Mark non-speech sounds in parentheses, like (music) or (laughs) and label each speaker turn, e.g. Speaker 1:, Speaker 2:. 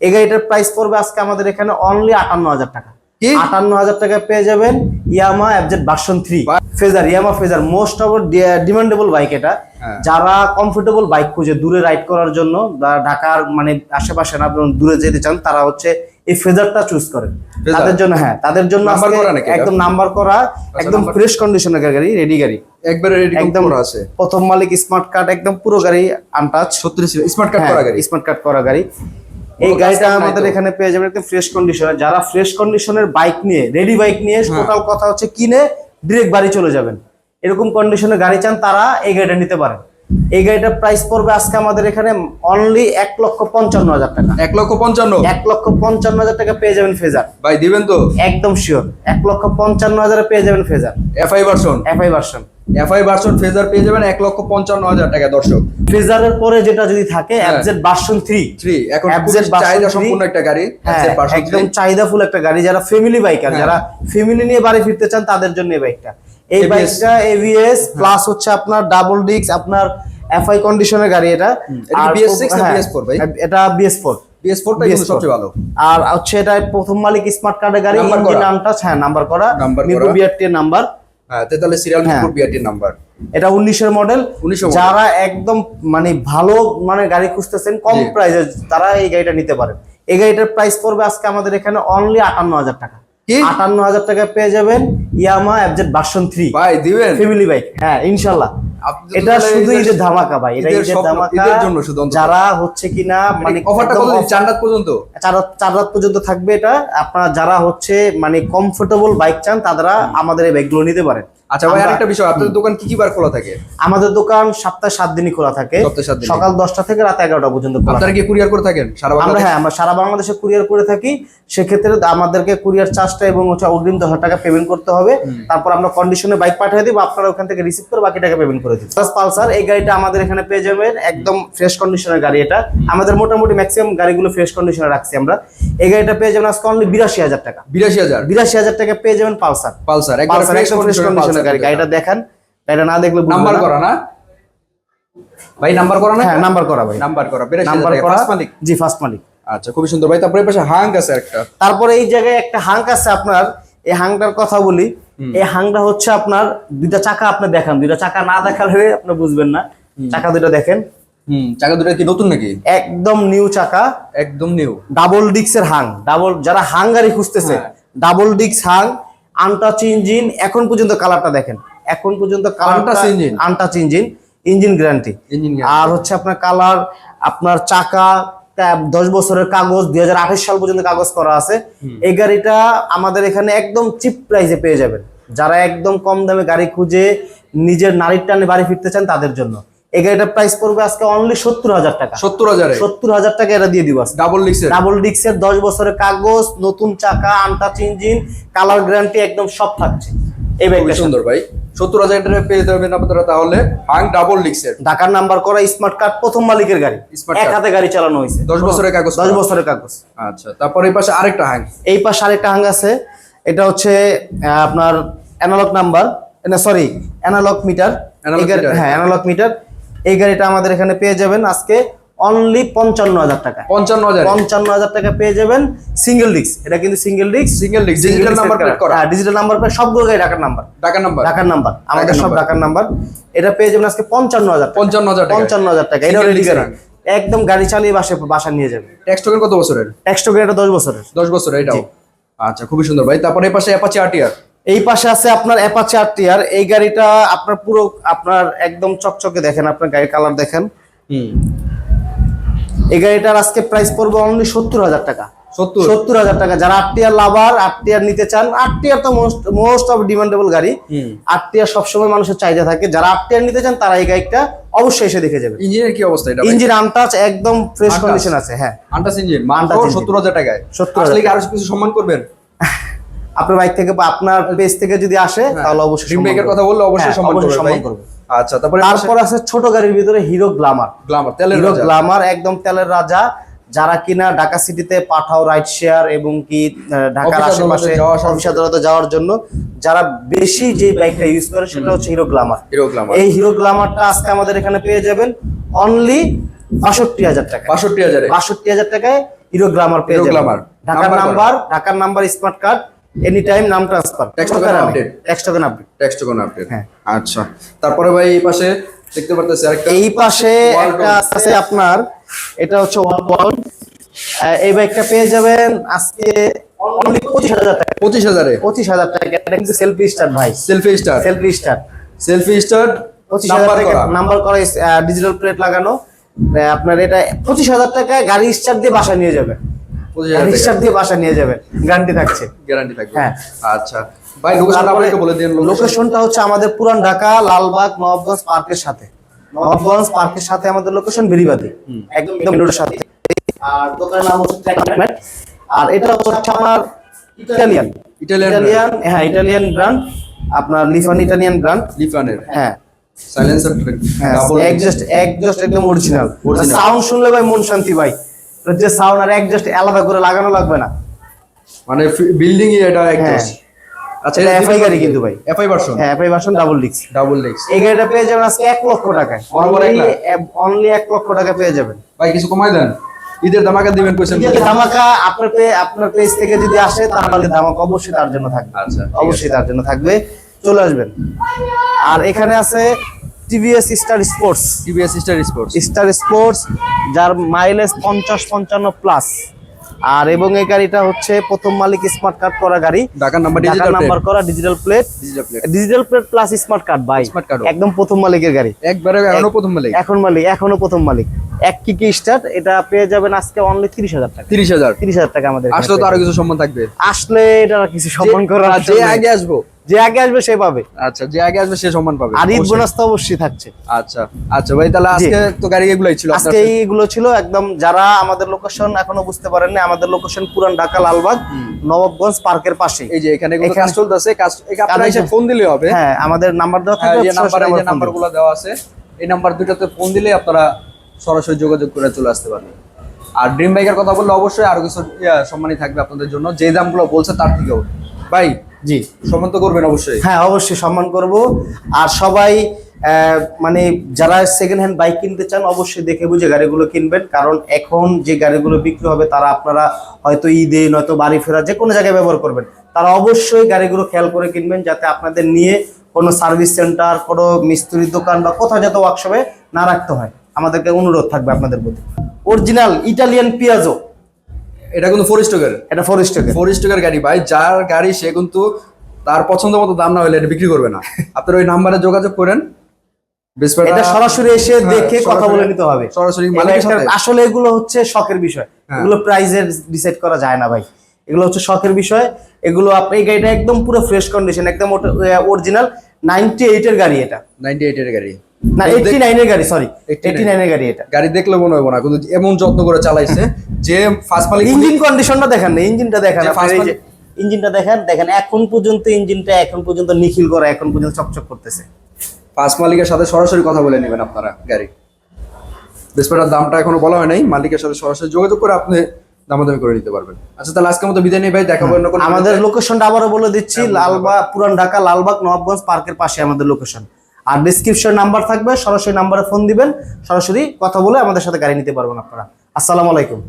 Speaker 1: এই গাড়িটার প্রাইস পড়বে আজকে আমাদের এখানে অনলি আটান্ন হাজার টাকা? আটান্ন হাজার টাকায় পেয়ে যাবেন Yamaha FZ version three. Fazer Yamaha Fazer most of demandable bike এটা।
Speaker 2: হ্যাঁ।
Speaker 1: যারা কমফোর্টেবল বাইক খুঁজে দূরে রাইড করার জন্য বা ঢাকার মানে আশেপাশে না দূরে যেতে চান তারা হচ্ছে এই ফেজারটা চুজ করেন। তাদের জন্য হ্যাঁ তাদের জন্য
Speaker 2: করা?
Speaker 1: একদম নাম্বার করা একদম ফ্রেশ কন্ডিশনের গাড়ি রেডি গাড়ি।
Speaker 2: একবারে রেডি
Speaker 1: একদম
Speaker 2: করা আছে।
Speaker 1: প্রথম মালিক স্মার্ট কার্ড একদম পুরো গাড়ি আনটাচ
Speaker 2: ছত্রিশ স্মার্ট কার্ড করা গাড়ি।
Speaker 1: স্মার্ট কার্ড করা গাড়ি। এই গাড়িটা আমাদের এখানে পেয়ে যাবেন একদম ফ্রেশ কন্ডিশনে যারা ফ্রেশ কন্ডিশনের বাইক নিয়ে রেডি বাইক নিয়ে
Speaker 2: হ্যাঁ।
Speaker 1: টোটাল কথা হচ্ছে কিনে ডিরেক্ট বাড়ি চলে যাবেন। এরকম কন্ডিশনের গাড়ি চান তারা এই গাড়িটা নিতে পারেন। এই গাড়িটার প্রাইস পড়বে আজকে আমাদের এখানে অনলি এক লক্ষ পঞ্চান্ন হাজার টাকা।
Speaker 2: এক লক্ষ পঞ্চান্ন?
Speaker 1: এক লক্ষ পঞ্চান্ন হাজার টাকা পেয়ে যাবেন ফেজার।
Speaker 2: ভাই দিবেন তো?
Speaker 1: একদম শিওর এক লক্ষ পঞ্চান্ন হাজারে পেয়ে যাবেন Fazer.
Speaker 2: FI version
Speaker 1: FI version
Speaker 2: FI version Fazer পেয়ে যাবেন এক লক্ষ পঞ্চান্ন হাজার টাকা দর্শক।
Speaker 1: ফেজারের পরে যেটা যদি থাকে
Speaker 2: হ্যাঁ।
Speaker 1: এফজেড ভার্সন থ্রি
Speaker 2: থ্রি এখন চাহিদা সম্পূর্ণ একটা গাড়ি
Speaker 1: হ্যাঁ একদম। চাহিদাফুল একটা গাড়ি। যারা ফ্যামিলি বাইকার
Speaker 2: হ্যাঁ।
Speaker 1: যারা ফ্যামিলি নিয়ে বাড়ি ফিরতে চান তাদের জন্য এই বাইকটা এই বাইকটা এভিএস প্লাস হচ্ছে আপনার ডাবল ডিস্ক আপনার এফআই কন্ডিশনের গাড়ি এটা।
Speaker 2: এটা কি
Speaker 1: আর
Speaker 2: BS6 না
Speaker 1: হ্যাঁ,
Speaker 2: BS4 ভাই?
Speaker 1: এটা বিএস ফোর
Speaker 2: বিএস ভালো।
Speaker 1: আর হচ্ছে এটা প্রথম মালিক স্মার্ট কার্ডের গাড়ি। নামটা হ্যাঁ নাম্বার করা। নাম্বার
Speaker 2: হ্যাঁ তেতাল্লিশ সিরিয়াল
Speaker 1: হ্যাঁ।
Speaker 2: বিআরটির নাম্বার
Speaker 1: এটা উনিশের মডেল
Speaker 2: 19
Speaker 1: যারা একদম মানে ভালো মানে গাড়ি খুঁজতেছেন কম। প্রাইসে তারা এই গাড়িটা নিতে পারেন। এই গাড়িটার প্রাইস পড়বে আজকে আমাদের এখানে অনলি আটান্ন হাজার টাকা। আটান্ন হাজার টাকা পেয়ে যাবেন ইয়ামা এফজেড ভার্সন থ্রি
Speaker 2: ভাই দিবেন?
Speaker 1: ফ্যামিলি বাইক হ্যাঁ ইনশাল্লাহ। এটা শুধু
Speaker 2: ঈদের-
Speaker 1: ধামাকা ভাই এটা
Speaker 2: ঈদের
Speaker 1: ধামাকা
Speaker 2: জন্য শুধু
Speaker 1: যারা হচ্ছে কিনা মানে
Speaker 2: অফারটা
Speaker 1: একদম
Speaker 2: কত চার রাত পর্যন্ত?
Speaker 1: চার রাত- পর্যন্ত থাকবে এটা। আপনারা যারা হচ্ছে মানে কমফোর্টেবল বাইক চান তারা আমাদের এই বাইকগুলো নিতে পারেন।
Speaker 2: আচ্ছা ভাই আরেকটা বিষয় আপনাদের দোকান কি কি বার খোলা থাকে?
Speaker 1: আমাদের দোকান সপ্তাহে সাত দিনই খোলা থাকে। সকাল দশটা থেকে রাত এগারোটা পর্যন্ত
Speaker 2: আপনারা কি কুরিয়ার করে থাকেন সারা
Speaker 1: আমরা হ্যাঁ আমরা সারা বাংলাদেশে কুরিয়ার করে থাকি। সেক্ষেত্রে আমাদেরকে কুরিয়ার চার্জটা এবং হচ্ছে অগ্রিম দশ টাকা পেমেন্ট করতে হবে। তারপর আমরা কন্ডিশনে বাইক পাঠিয়ে দিব আপনারা ওখান থেকে রিসিভ করে বাকি টাকা পেমেন্ট করে দিন পালসার এই গাড়িটা আমাদের এখানে পেয়ে যাবেন একদম ফ্রেশ কন্ডিশনের গাড়ি এটা। আমাদের মোটামুটি ম্যাক্সিমাম গাড়িগুলো ফ্রেশ কন্ডিশনে রাখছি আমরা। এই গাড়িটা পেয়ে যাবেন আজকে অনলি বিরাশি হাজার টাকা।
Speaker 2: বিরাশি হাজার?
Speaker 1: বিরাশি হাজার টাকা পেয়ে যাবেন পালসার
Speaker 2: পালসার
Speaker 1: পালসার
Speaker 2: ফ্রেশ
Speaker 1: একদম গাড়ি গাড়িটা দেখান। গাড়িটা না দেখলে বুঝবেন
Speaker 2: নাম্বার। করা না? ভাই নাম্বার করা না?
Speaker 1: হ্যাঁ নাম্বার করা ভাই।
Speaker 2: নাম্বার করা।
Speaker 1: নাম্বার করা?
Speaker 2: মালিক?
Speaker 1: জি ফার্স্ট মালিক।
Speaker 2: আচ্ছা খুবই সুন্দর। ভাই তারপরে এই পাশে আছে একটা
Speaker 1: তারপরে এই জায়গায় একটা হাঙ্ক আছে আপনার। এই হাংটার কথা বলি। এই হাংটা হচ্ছে আপনার দুইটা চাকা আপনি দেখান। দুইটা চাকা না দেখালে আপনি বুঝবেন না। চাকা দুইটা দেখেন।
Speaker 2: হুম চাকা দুটো কি নতুন নাকি?
Speaker 1: একদম নিউ চাকা।
Speaker 2: একদম নিউ।
Speaker 1: ডাবল ডিক্সের হাং ডাবল যারা হাং গাড়ি খুঁজতেছে। ডাবল ডিক্স হাং আনটাচ ইঞ্জিন এখন পর্যন্ত কালারটা দেখেন। এখন পর্যন্ত কালারটা
Speaker 2: engine।
Speaker 1: Untouch engine engine guarantee
Speaker 2: engine
Speaker 1: আর হচ্ছে আপনার কালার আপনার চাকা দশ বছরের কাগজ দুই হাজার সাল পর্যন্ত কাগজ করা আছে। এই গাড়িটা আমাদের এখানে একদম চিপ প্রাইসে পেয়ে যাবেন। যারা একদম কম দামে গাড়ি খুঁজে নিজের নারীর টানে বাড়ি ফিরতে চান তাদের জন্য। এই গাড়িটার প্রাইস পড়বে আজকে অনলি সত্তর হাজার টাকা।
Speaker 2: সত্তর হাজারে?
Speaker 1: সত্তর হাজার টাকা এটা দিয়ে দিব
Speaker 2: ডাবল লিক্সের
Speaker 1: ডাবল ডিক্সের দশ বছরের কাগজ নতুন চাকা আনটাচ ইঞ্জিন কালার গ্যারান্টি একদম সব থাকছে। এই ব্যাগটা
Speaker 2: সুন্দর ভাই। সত্তর হাজার টাকা পেয়ে যাবেন আপনারা তাহলে। হাঙ্ক ডাবল লিক্সের
Speaker 1: ঢাকার নাম্বার করা স্মার্ট কার্ড প্রথম মালিকের গাড়ি।
Speaker 2: Smart
Speaker 1: এক। হাতে গাড়ি চালানো হয়েছে।
Speaker 2: দশ বছরের কাগজ
Speaker 1: দশ বছরের কাগজ।
Speaker 2: আচ্ছা তারপর এই পাশে আরেকটা হাঙ্ক
Speaker 1: এই পাশে আরেকটা হাঙ্গ আছে। এটা হচ্ছে আপনার অ্যানালগ নাম্বার না সরি অ্যানালগ মিটার হ্যাঁ অ্যানালগ মিটার এই গাড়িটা আমাদের এখানে পেয়ে যাবেন আজকে অনলি পঞ্চান্ন হাজার টাকা
Speaker 2: পঞ্চান্ন হাজার।
Speaker 1: পঞ্চান্ন হাজার টাকা পেয়ে যাবেন সিঙ্গেল ডিস্ক এটা কিন্তু single disc
Speaker 2: single disc digital number plate করা।
Speaker 1: হ্যাঁ ডিজিটাল নাম্বার প্লেট সবগুলো গাড়ি ঢাকার নাম্বার
Speaker 2: ঢাকার নাম্বার
Speaker 1: ঢাকার নাম্বার আমাদের সব। ঢাকার নাম্বার এটা পেয়ে যাবেন আজকে পঞ্চান্ন হাজার
Speaker 2: পঞ্চান্ন হাজার
Speaker 1: পঞ্চান্ন হাজার টাকা। এটা রেডি গাড়ি একদম গাড়ি চালিয়ে বাসে বাসা নিয়ে যাবে।
Speaker 2: ট্যাক্স টোকেন কত বছরের?
Speaker 1: এক্সট্রা এটা দশ বছরের।
Speaker 2: দশ বছর এটাও। আচ্ছা খুবই সুন্দর ভাই। তারপরে পাশে অ্যাপাচি আরটিআর
Speaker 1: এই পাশে আছে আপনার অ্যাপাচি আর টিয়ার এই গাড়িটা আপনার পুরো আপনার একদম চকচকে দেখেন আপনার গাড়ির কালার দেখেন। এই গাড়িটার আজকে প্রাইস পড়বে অনলি সত্তর হাজার টাকা।
Speaker 2: সত্তর?
Speaker 1: সত্তর হাজার টাকা। যারা আট টিয়ার লাভার আট টিয়ার নিতে চান আট টিয়ার তো মোস্ট মোস্ট অফ ডিমান্ডেবল গাড়ি। আট টিয়ার সবসময় মানুষের চাহিদা থাকে। যারা আট টিয়ার নিতে চান তারা এই গাড়িটা অবশ্যই এসে দেখে যাবে
Speaker 2: ইঞ্জিনের কি অবস্থা এটা
Speaker 1: ইঞ্জিন আনটাচ একদম ফ্রেশ কন্ডিশন আছে হ্যাঁ।
Speaker 2: আন্টাস ইঞ্জিন মাত্র সত্তর হাজার টাকায়।
Speaker 1: 70,000
Speaker 2: আসলে কি আরও কিছু সম্মান করবেন?
Speaker 1: আপনার বাইক থেকে বা আপনার পেজ থেকে যদি আসে তাহলে অবশ্যই
Speaker 2: ড্রিম বাইকের কথা বললে অবশ্যই
Speaker 1: হ্যাঁ,
Speaker 2: সম্মান করবে। আচ্ছা তারপরে
Speaker 1: তারপর আছে ছোট গাড়ির ভিতরে হিরো গ্লামার
Speaker 2: গ্লামার তেলের
Speaker 1: হিরো
Speaker 2: রাজা।
Speaker 1: গ্লামার একদম তেলের রাজা। যারা কিনা ঢাকা সিটিতে পাঠাও রাইড শেয়ার এবং কি ঢাকার আশেপাশে অফিস আদালতে যাওয়ার জন্য যারা বেশি যে বাইকটা ইউজ করে সেটা হচ্ছে হিরো গ্লামার
Speaker 2: হিরো গ্লামার
Speaker 1: এই হিরো গ্লামারটা আজকে আমাদের এখানে পেয়ে যাবেন অনলি বাষট্টি হাজার টাকা
Speaker 2: বাষট্টি হাজারে।
Speaker 1: বাষট্টি হাজার টাকায় হিরো গ্লামার পেয়ে যাবেন। ঢাকার নাম্বার ঢাকার number smart card any time নাম transfer
Speaker 2: Text token update।
Speaker 1: Text token update
Speaker 2: text কোন আপডেট
Speaker 1: হ্যাঁ।
Speaker 2: আচ্ছা। তারপরে ভাই এই পাশে দেখতে পারতেছি আরেকটা
Speaker 1: এই পাশে একটা। আছে আপনার এটা হচ্ছে ওয়াল এই বাইকটা পেয়ে যাবেন আজকে অনলি পঁচিশ হাজার টাকা।
Speaker 2: পঁচিশ হাজারে?
Speaker 1: পঁচিশ হাজার টাকা। এটা কিন্তু সেলফি স্টার্ট ভাই।
Speaker 2: Selfie star
Speaker 1: selfie start
Speaker 2: selfie star number
Speaker 1: টাকা
Speaker 2: করা।
Speaker 1: নাম্বার করা ডিজিটাল প্লেট লাগানো। আপনার এটা পঁচিশ হাজার টাকা গাড়ি স্টার্ট দিয়ে বাসা নিয়ে যাবেন। স্টার্ট দিয়ে বাসা নিয়ে যাবেন। গ্যারান্টি থাকছে।
Speaker 2: গ্যারান্টি থাকবে।
Speaker 1: হ্যাঁ।
Speaker 2: আচ্ছা। ভাই লোকেশন আপনাকে বলে দিন
Speaker 1: লোকেশনটা হচ্ছে আমাদের পুরান ঢাকা লালবাগ নবাবগঞ্জ পার্কের সাথে। নবাবগঞ্জ পার্কের সাথে আমাদের লোকেশন বেরিবাদি। একদম রোডের সাথে। আর দোকানের নাম হচ্ছে আর এটা হচ্ছে আমার ইটালিয়ান ইটালিয়ান হ্যাঁ ইটালিয়ান ব্র্যান্ড আপনার লিফান ইটালিয়ান ব্র্যান্ড
Speaker 2: লিফানের
Speaker 1: হ্যাঁ।
Speaker 2: সাইলেন্সার
Speaker 1: হ্যাঁ একজাস্ট একজাস্ট একদম অরিজিনাল সাউন্ড শুনলে ভাই মন শান্তি ভাই। যে সাউন্ড আর একজাস্ট আলাদা করে লাগানো লাগবে না।
Speaker 2: মানে বিল্ডিং এটা একদম আচ্ছা
Speaker 1: এটা FI গাড়ি কিন্তু ভাই।
Speaker 2: এফআই ভার্সন
Speaker 1: হ্যাঁ এফআই ভার্সন ডাবল ডিক্স
Speaker 2: ডাবল ডিস্ক
Speaker 1: এই গাড়িটা পেয়ে যাবেন আজকে এক লক্ষ টাকায়।
Speaker 2: বরাবর এক লাখ?
Speaker 1: অনলি এক লক্ষ টাকা পেয়ে যাবেন।
Speaker 2: ভাই কিছু কমাই দেন। ঈদের ধামাকা দিবেন কোয়েশ্চেন
Speaker 1: যদি ধামাকা আপনার পে- আপনার পেজ থেকে যদি আসে তাহলে ধামাকা অবশ্যই তার জন্য থাকবে।
Speaker 2: আচ্ছা,
Speaker 1: অবশ্যই তার জন্য থাকবে। চলে আসবেন। আর এখানে আছে TVS Star Sports.
Speaker 2: TVS Star Sports.
Speaker 1: Star Sports যার মাইলেজ পঞ্চাশ পঞ্চান্ন প্লাস। আর এবং এই গাড়িটা হচ্ছে প্রথম মালিক স্মার্ট কার্ড করা গাড়ি।
Speaker 2: ঢাকার নাম্বার
Speaker 1: ঢাকার
Speaker 2: ডিজিটাল
Speaker 1: নাম্বার করা digital plate
Speaker 2: digital plate
Speaker 1: digital plate plus smart card ভাই।
Speaker 2: স্মার্ট কার্ড
Speaker 1: একদম প্রথম মালিকের গাড়ি।
Speaker 2: একবারে এখনও প্রথম মালিক।
Speaker 1: এখন মালিক এখনও প্রথম মালিক। এক কি কি স্টার্ট এটা পেয়ে যাবেন আজকে অনলি তিরিশ হাজার টাকা।
Speaker 2: তিরিশ হাজার।
Speaker 1: তিরিশ হাজার টাকা আমাদের
Speaker 2: আসলে তো আরও কিছু সম্মান থাকবে।
Speaker 1: আসলে এটা কিছু সম্মান করা
Speaker 2: যে আগে আসব।
Speaker 1: যে আগে আসবে সে পাবে।
Speaker 2: আচ্ছা যে আগে আসবে সে সম্মান পাবে।
Speaker 1: আর ঈদ
Speaker 2: অবশ্যই।
Speaker 1: বোনাস তো অবশ্যই থাকছে।
Speaker 2: আচ্ছা আচ্ছা ভাই তাহলে আজকে তো গাড়ি এগুলাই ছিল
Speaker 1: আজকে এইগুলো ছিল একদম যারা আমাদের লোকেশন এখনও বুঝতে পারেন না আমাদের লোকেশন পুরান ঢাকা লালবাগ নবাবগঞ্জ পার্কের পাশে
Speaker 2: এই যে এখানে কাজ চলতেছে কাজ আপনারা এসে ফোন দিলে হবে।
Speaker 1: হ্যাঁ আমাদের নাম্বার দেওয়া
Speaker 2: হ্যাঁ,
Speaker 1: থাকবে
Speaker 2: এই নাম্বার এই নাম্বারগুলো দেওয়া আছে এই নাম্বার দুটাতে ফোন দিলে আপনারা সরাসরি যোগাযোগ করে চলে আসতে পারবেন। আর ড্রিম বাইকের কথা বললে অবশ্যই আরও কিছু সম্মানই থাকবে আপনাদের জন্য। যে দামগুলো বলছে তার থেকেও। ভাই।
Speaker 1: জি।
Speaker 2: সম্মান তো করবেন অবশ্যই।
Speaker 1: হ্যাঁ অবশ্যই সম্মান করব। আর সবাই মানে যারা সেকেন্ড হ্যান্ড বাইক কিনতে চান অবশ্যই দেখে বুঝে গাড়িগুলো কিনবেন। কারণ এখন যে গাড়িগুলো বিক্রি হবে তারা আপনারা হয়তো ঈদে নয়তো বাড়ি ফেরা যে কোনো জায়গায় ব্যবহার করবেন। তারা অবশ্যই গাড়িগুলো খেয়াল করে কিনবেন যাতে আপনাদের নিয়ে কোনো সার্ভিস সেন্টার কোনো মিস্ত্রির দোকান বা কোথাও যাতে ওয়ার্কশপে না রাখতে হয়। আমাদেরকে অনুরোধ থাকবে আপনাদের প্রতি। অরিজিনাল ইটালিয়ান পিয়াজো
Speaker 2: এটা কিন্তু ফোর স্টকের
Speaker 1: এটা ফোর স্টকের
Speaker 2: ফোর স্টকের গাড়ি ভাই যার গাড়ি সে কিন্তু তার পছন্দ মতো দাম না হলে এটা বিক্রি করবে না। (laughs) আপনার ওই নাম্বারে যোগাযোগ করেন।
Speaker 1: এটা সরাসরি এসে
Speaker 2: হ্যাঁ,
Speaker 1: দেখে কথা বলে নিতে হবে।
Speaker 2: সরাসরি
Speaker 1: আসলে এগুলো হচ্ছে শখের বিষয়।
Speaker 2: হ্যাঁ।
Speaker 1: এগুলো প্রাইজের ডিসাইড করা যায় না ভাই। এগুলো হচ্ছে শখের বিষয়। এগুলো আপনি এই গাড়িটা একদম পুরো ফ্রেশ কন্ডিশন একদম অরিজিনাল নাইনটি এইটের গাড়ি এটা।
Speaker 2: 98 এর গাড়ি।
Speaker 1: না
Speaker 2: দেখ-
Speaker 1: এইটটি গাড়ি সরি
Speaker 2: 89
Speaker 1: এইটটি গাড়ি এটা।
Speaker 2: গাড়ি দেখলে মনে হবে না কিন্তু এমন যত্ন করে চালাইছে যে ফার্স্ট মালিক
Speaker 1: ইঞ্জিন কন্ডিশনটা দেখেন না ইঞ্জিনটা দেখেন
Speaker 2: যে
Speaker 1: আপনার
Speaker 2: first
Speaker 1: এই যে ইঞ্জিনটা দেখেন দেখেন এখন পর্যন্ত ইঞ্জিনটা এখন পর্যন্ত নিখিল করা এখন পর্যন্ত চকচক করতেছে।
Speaker 2: ফার্স্ট মালিকের সাথে সরাসরি কথা বলে নেবেন আপনারা গাড়ি। দামটা এখনও বলা হয় নাই মালিকের সাথে সরাসরি যোগাযোগ করে আপনি দামাদামি করে নিতে পারবেন। আচ্ছা তাহলে আজকের মতো বিদায় নেই ভাই দেখাবো অন্য
Speaker 1: আমাদের লোকেশনটা আবারও বলে দিচ্ছি লালবাগ পুরান ঢাকা লালবাগ নবাবগঞ্জ পার্কের পাশে আমাদের লোকেশন আর ডিসক্রিপশন নাম্বার থাকবে, সরাসরি নাম্বারে ফোন দিবেন, সরাসরি কথা বলে আমাদের সাথে গাড়ি নিতে পারবেন আপনারা। আসসালামু আলাইকুম।